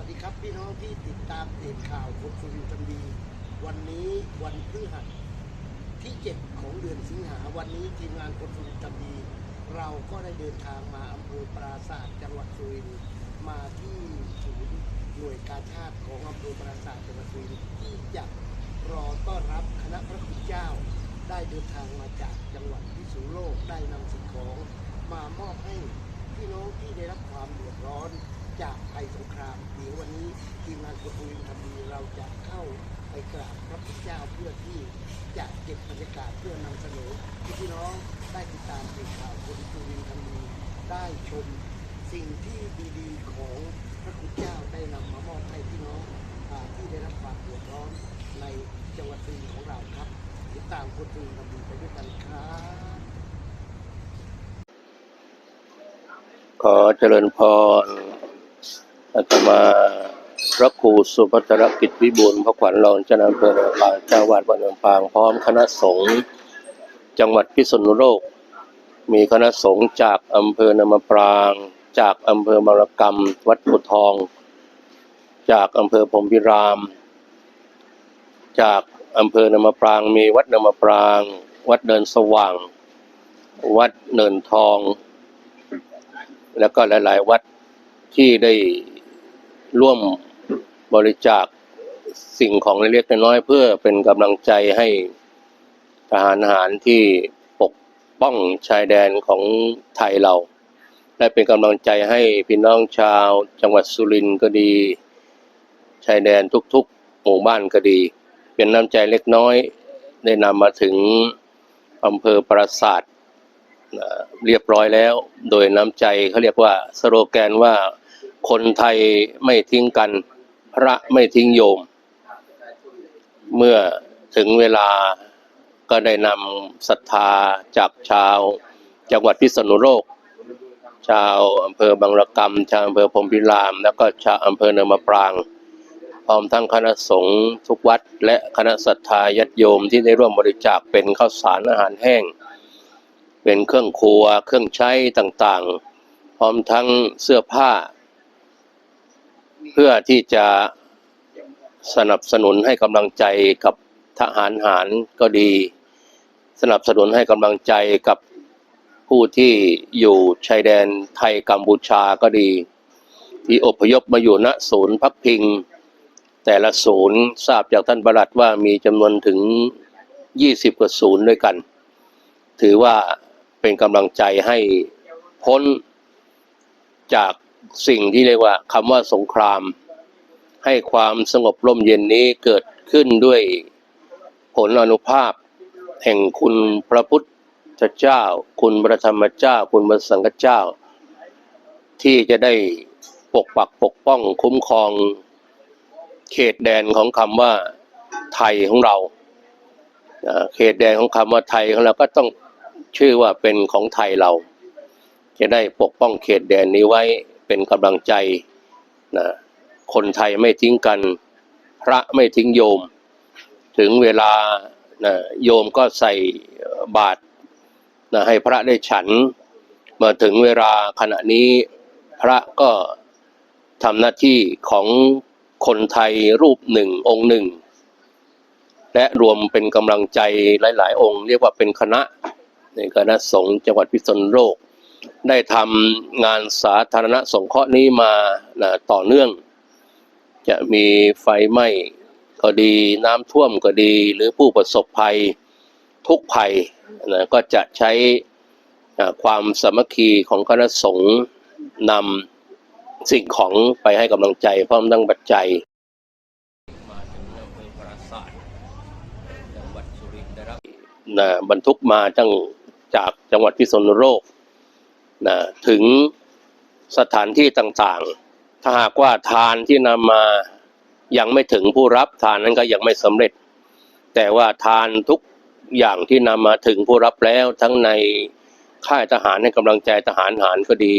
วัสดีครับพี่น้องที่ติดตามเพจข่าวคนสุรินทร์ทำดี วันนี้วันพฤหัสที่ 7 ของเดือนสิงหาวันนี้ทีมงานคนสุรินทร์ทำดี เราก็ได้เดินทางมาอำเภอปราศาสตร์จังหวัดสุรินทร์มาที่ศูนย์หน่วยการชาติของอำเภอปราศาสตร์จังหวัดสุรินทร์ที่จะรอต้อนรับคณะพระคุณเจ้า ได้เดินทางมาจากจังหวัดพิษณุโลกได้นำสิ่งของมามอบให้พี่น้องที่ได้รับความเดือดร้อน จากภัยสงครามเดี๋ยววันนี้ทีมงานคนสุรินทร์ทำดีเราจะเข้าไปกราบพระพุทธเจ้าเพื่อที่จะเก็บบรรยากาศเพื่อนำเสนอพี่น้องได้ติดตามข่าวคนสุรินทร์ทำดีได้ชมสิ่งที่ดีๆของพระคุณเจ้าได้นำมามอบให้พี่น้องอที่ได้รับความเดือดร้อนในจังหวัดสุรินทร์ของเราครับ ติดตามคนสุรินทร์ทำดีไปด้วยกันครับขอเจริญพร อาตมาพระครูสุภัทรกิจวิบูลพระขวัญรองเจ้าอำเภอลำปางจังหวัดวัดลำปางพร้อมคณะสงฆ์จังหวัดพิษณุโลก มีคณะสงฆ์จากอำเภอนามปราง จากอำเภอบางระกำวัดโพธิ์ทอง จากอำเภอพรมพิราม จากอำเภอนามปรางมีวัดนามปราง วัดเดินสว่าง วัดเนินทอง แล้วก็หลาย ๆ วัดที่ได้ ร่วมบริจาคสิ่งของเล็กๆน้อยๆเพื่อเป็นกำลังใจให้ทหารทหารที่ปกป้องชายแดนของไทยเรา และเป็นกำลังใจให้พี่น้องชาวจังหวัดสุรินทร์ก็ดี ชายแดนทุกๆ หมู่บ้านก็ดี เป็นน้ำใจเล็กน้อยได้นำมาถึงอำเภอปราสาทเอ่อเรียบร้อยแล้ว โดยน้ำใจเขาเรียกว่าสโลแกนว่า คนไทยไม่ทิ้งกัน พระไม่ทิ้งโยม เมื่อถึงเวลาก็ได้นำศรัทธาจากชาวจังหวัดพิษณุโลก ชาวอำเภอบางระกำชาวอำเภอพรมพิราม แล้วก็ชาวอำเภอเนินมะปราง พร้อมทั้งคณะสงฆ์ทุกวัด และคณะศรัทธาญาติโยมที่ได้ร่วมบริจาคเป็นข้าวสารอาหารแห้ง เป็นเครื่องครัว เครื่องใช้ต่างๆ พร้อมทั้งเสื้อผ้า เพื่อที่จะสนับสนุนให้กำลังใจกับทหารหารก็ดี สนับสนุนให้กำลังใจกับผู้ที่อยู่ชายแดนไทยกัมพูชาก็ดี ที่อพยพมาอยู่ณศูนย์พักพิง แต่ละศูนย์ทราบจากท่านประหลัดว่ามีจำนวนถึง 20 กว่าศูนย์ด้วยกัน ถือว่าเป็นกำลังใจให้พ้นจาก สิ่งที่เรียกว่าคำว่าสงคราม ให้ความสงบร่มเย็นนี้เกิดขึ้นด้วยผลอนุภาพ แห่งคุณพระพุทธเจ้า คุณพระธรรมเจ้า คุณพระสังฆเจ้า ที่จะได้ปกปักปกป้องคุ้มครอง เขตแดนของคำว่าไทยของเราอ่าเขตแดนของคำว่าไทยของเราก็ต้องชื่อว่าเป็นของไทยเรา จะได้ปกป้องเขตแดนนี้ไว้ เป็นกำลังใจนะคนไทยไม่ทิ้งกัน พระไม่ทิ้งโยม ถึงเวลานะโยมก็ใส่บาตรนะให้พระได้ฉัน มาถึงเวลาขณะนี้พระก็ทำหน้าที่ของคนไทยรูปหนึ่งองค์หนึ่ง และรวมเป็นกำลังใจหลาย ๆ องค์ เรียกว่าเป็นคณะในคณะสงฆ์จังหวัดพิษณุโลก ได้ทำงานสาธารณสงเคราะห์นี้มานะต่อเนื่อง จะมีไฟไหม้ก็ดีน้ำท่วมก็ดี หรือผู้ประสบภัยทุกภัยนะก็จะใช้ความสามัคคีของคณะสงฆ์นำสิ่งของไปให้กำลังใจพร้อมทั้งปัจจัยมาถึงอำเภอปราสาทจังหวัดสุรินทร์ได้รับนะบรรทุกมาจังจากจังหวัดพิษณุโลก นะถึงสถานที่ต่างๆ ถ้าหากว่าทานที่นำมายังไม่ถึงผู้รับทานนั้นก็ยังไม่สำเร็จ แต่ว่าทานทุกอย่างที่นำมาถึงผู้รับแล้วทั้งในค่ายทหารให้กำลังใจทหารหารก็ดี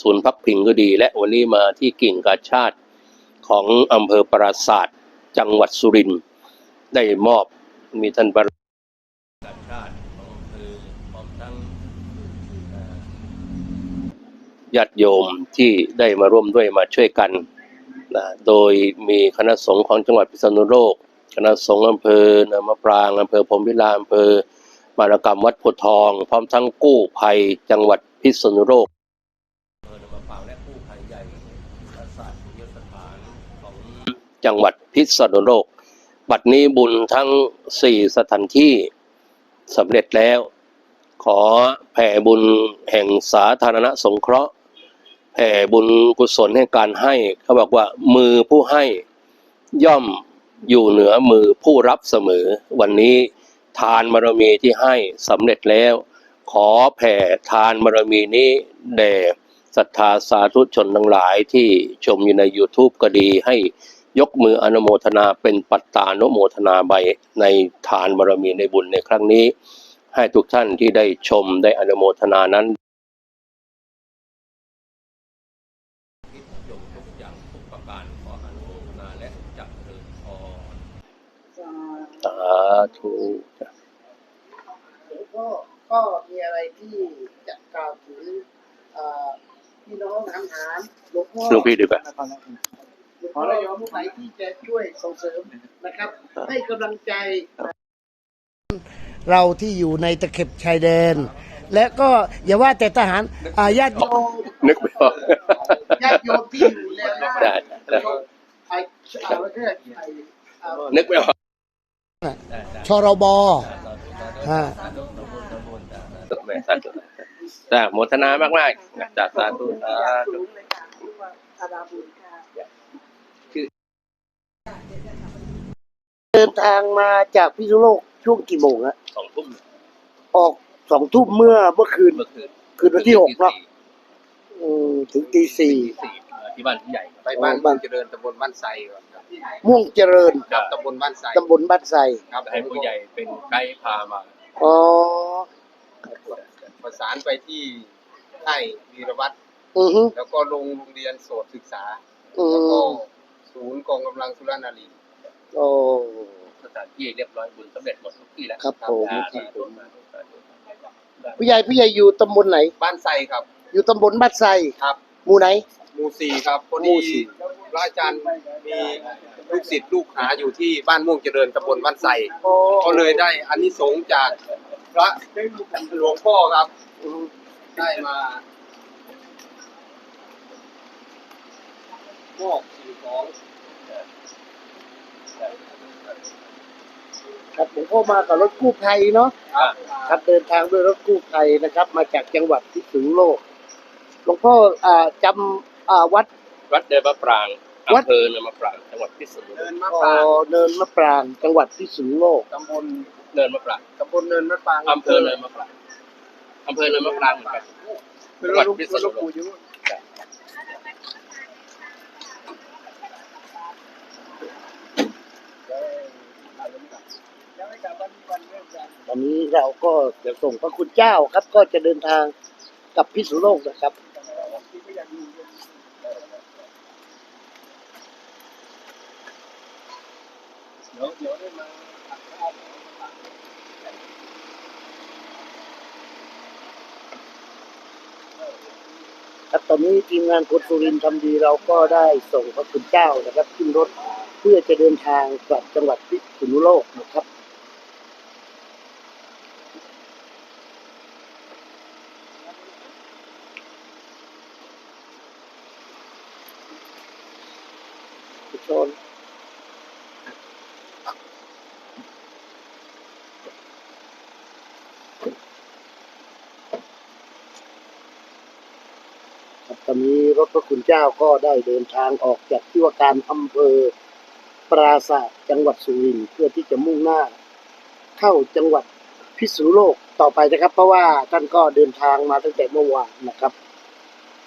ศูนย์พักพิงก็ดี และวันนี้มาที่กิ่งกาชาติของอำเภอปราศาสตร์จังหวัดสุรินทร์ได้มอบมีท่านประหลัดการชาติของอำเภอพร้อมทั้งเอ่อ ญาติโยมที่ได้มาร่วมด้วยมาช่วยกันนะโดยมีคณะสงฆ์ของจังหวัดพิษณุโลก คณะสงฆ์อำเภอเนินมะปรางอำเภอพรหมพิรามอำเภอมารกรรมวัดโพธิ์ทอง พร้อมทั้งกู้ภัยจังหวัดพิษณุโลกอำเภอเนินมะปรางและกู้ภัยใหญ่ประสาทยสถานของจังหวัดพิษณุโลก บัดนี้บุญทั้งสี่สถานที่สำเร็จแล้ว ขอแผ่บุญแห่งสาธารณสงเคราะห์แผ่ บุญกุศลให้การให้เขาบอกว่ามือผู้ให้ย่อมอยู่เหนือมือผู้รับเสมอ วันนี้ทานบารมีที่ให้สำเร็จแล้ว ขอแผ่ทานบารมีนี้แด่ศรัทธาสาธุชนทั้งหลายที่ชมอยู่ใน YouTube ก็ดีให้ยกมืออนุโมทนาเป็นปัตตานุโมทนาใบในทานบารมีในบุญในครั้งนี้ ให้ทุกท่านที่ได้ชมได้อนุโมทนานั้น จงทุกอย่างทุกประการขออนุโมทนาและจักเริญพร สาธุหลวงพ่อก็มีอะไรที่จะกล่าวถึงเอ่อพี่น้องทหารหลวงพ่อหลวงพี่ดีกว่าหลวงพ่อโยมผู้ไหนที่จะช่วยส่งเสริมนะครับ ให้กำลังใจ เราที่อยู่ในตะเข็บชายแดน และก็อย่าว่าแต่ทหารอ่าญาติโยมนึกไม่ออกญาติโยมที่อยู่แล้วนะได้ได้ไอ้อ่าประเทศไอ้อ่านึกไม่ออก ชรบฮะแม่สาธุจ้าโมทนามากมากๆจากสาธุสาธุเดินทางมาจากพิษณุโลกช่วงกี่โมงฮะสองทุ่มออกสองทุ่มเมื่อเมื่อคืน เมื่อคืนคืนวันที่หกเนาะอืมถึงตีสี่สี่ที่บ้านที่ใหญ่ไปบ้านบ้านเจริญตำบลบ้านไทรก่อนครับ ม่วงเจริญครับตำบลบ้านไทรตำบลบ้านไทรครับให้ผู้ใหญ่เป็นไกด์พามาอ๋อประสานไปที่ค่ายวีรวัตรอือฮึแล้วก็ลงโรงเรียนโสตศึกษาอืแล้วก็มศูนย์กองกำลังสุรนารีโอ้สถานที่เรียบร้อยบุญสำเร็จหมดทุกที่แล้วครับผมสาธุสาธุสาธุผู้ใหญ่ผู้ใหญ่อยู่ตำบลไหน บ้านไทรครับ อยู่ตำบลบ้านไทรครับ หมู่ไหน หมู่สี่ครับพอหมู่ดีสี่ พระอาจารย์มีลูกศิษย์ลูกหาอยู่ที่บ้านม่วงเจริญตำบลบ้านไทรโอ้ก็เลยได้อานิสงส์จากพระหลวงพ่อครับอืมได้มามอบสิ่งของครับผมก็มากับรถกู้ภัยเนาะครับครับเดินทางด้วยรถกู้ภัยนะครับ มาจากจังหวัดพิษณุโลกหลวงพ่ออ่าจำอ่าวัด วัดเดินมะปรางวัด อำเภอเนินมะปรางจังหวัดพิษณุโลเดิกนมะอ๋ปรางอเนินมะปรางจังหวัดพิษณุโลก ตำบลเนินมะปรางตำบลเนินมะปรางอำเภอเนินมะปรางอำเภอเนินมะปรางเหมือนกันจังหวัดพิษณุโลกอยู่ตอนนี้เราก็จะส่งพระคุณเจ้าครับ ก็จะเดินทางกลับพิษณุโลกนะครับ เดี๋ยวเดี๋ยวได้มาครับตอนนี้ทีมงานคนสุรินทร์ทำดีเราก็ได้ส่งพระคุณเจ้านะครับขึ้นรถเพื่อจะเดินทางกลับจังหวัดพิษณุโลกนะครับชน ครับตอนนี้รถพระคุณเจ้าก็ได้เดินทางออกจากที่ว่าการอำเภอปราศาสตร์จังหวัดสุรินทร์เพื่อที่จะมุ่งหน้า เข้าจังหวัดพิษณุโลกต่อไปนะครับ เพราะว่าท่านก็เดินทางมาตั้งแต่เมื่อวานนะครับ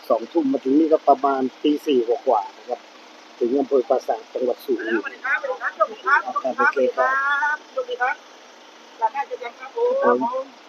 สองทุ่มมาถึงนี่ก็ประมาณตีสี่กว่าๆนะครับ ถึงอำเภอปราสาทจังหวัดสุรินทร์สวัสดีครับสวัสดีครับสวัสดีครับสวัสดีครับสวัสดีครับสวัสดีครับหลังการจัดการครับผมครับต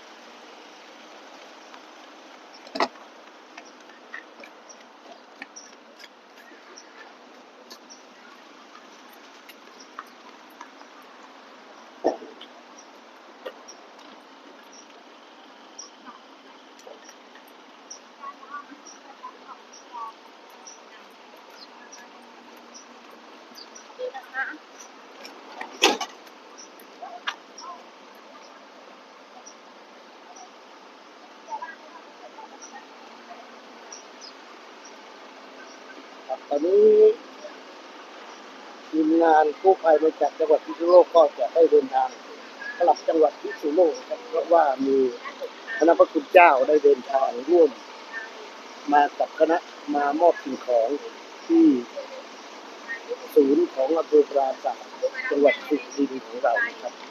อนนี้ทีมงานกู้ภัยมาจากจังหวัดพิษณุโลกก็จะได้เดินทางกลับจังหวัดพิษณุโลกครับเพราะว่ามีคณะพระคุณเจ้าได้เดินทางร่วม มากับคณะมามอบสิ่งของที่ศูนย์ของอำเภอปราศาสตร์จังหวัดสุรินทร์ของเราครับ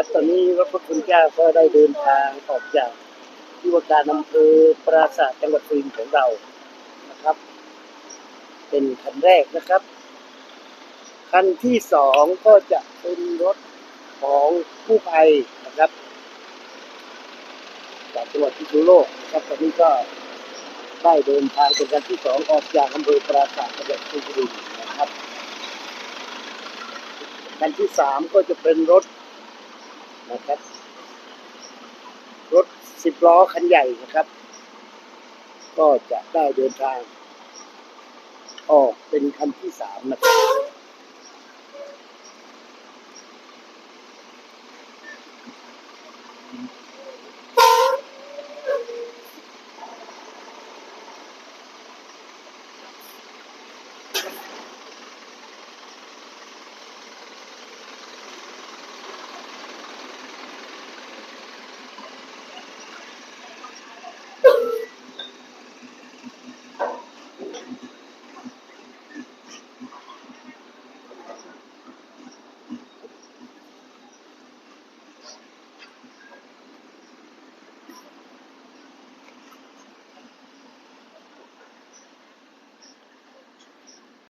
ครับตอนนี้รถพระคุณเจ้าก็ได้เดินทางออกจากที่ว่าการอำเภอปราสาทจังหวัดสุรินทร์ของเรานะครับ เป็นคันแรกนะครับ คันที่สองก็จะเป็นรถของผู้ภัยนะครับจากจังหวัดพิษณุโลกนะครับตอนนี้ก็ได้เดินทางเป็นคันที่สองออกจากอำเภอปราสาทจังหวัดสุรินทร์นะครับคันที่สามก็จะเป็นรถ นะครับ รถสิบล้อคันใหญ่นะครับ ก็จะได้เดินทางออกเป็นคันที่สามนะครับ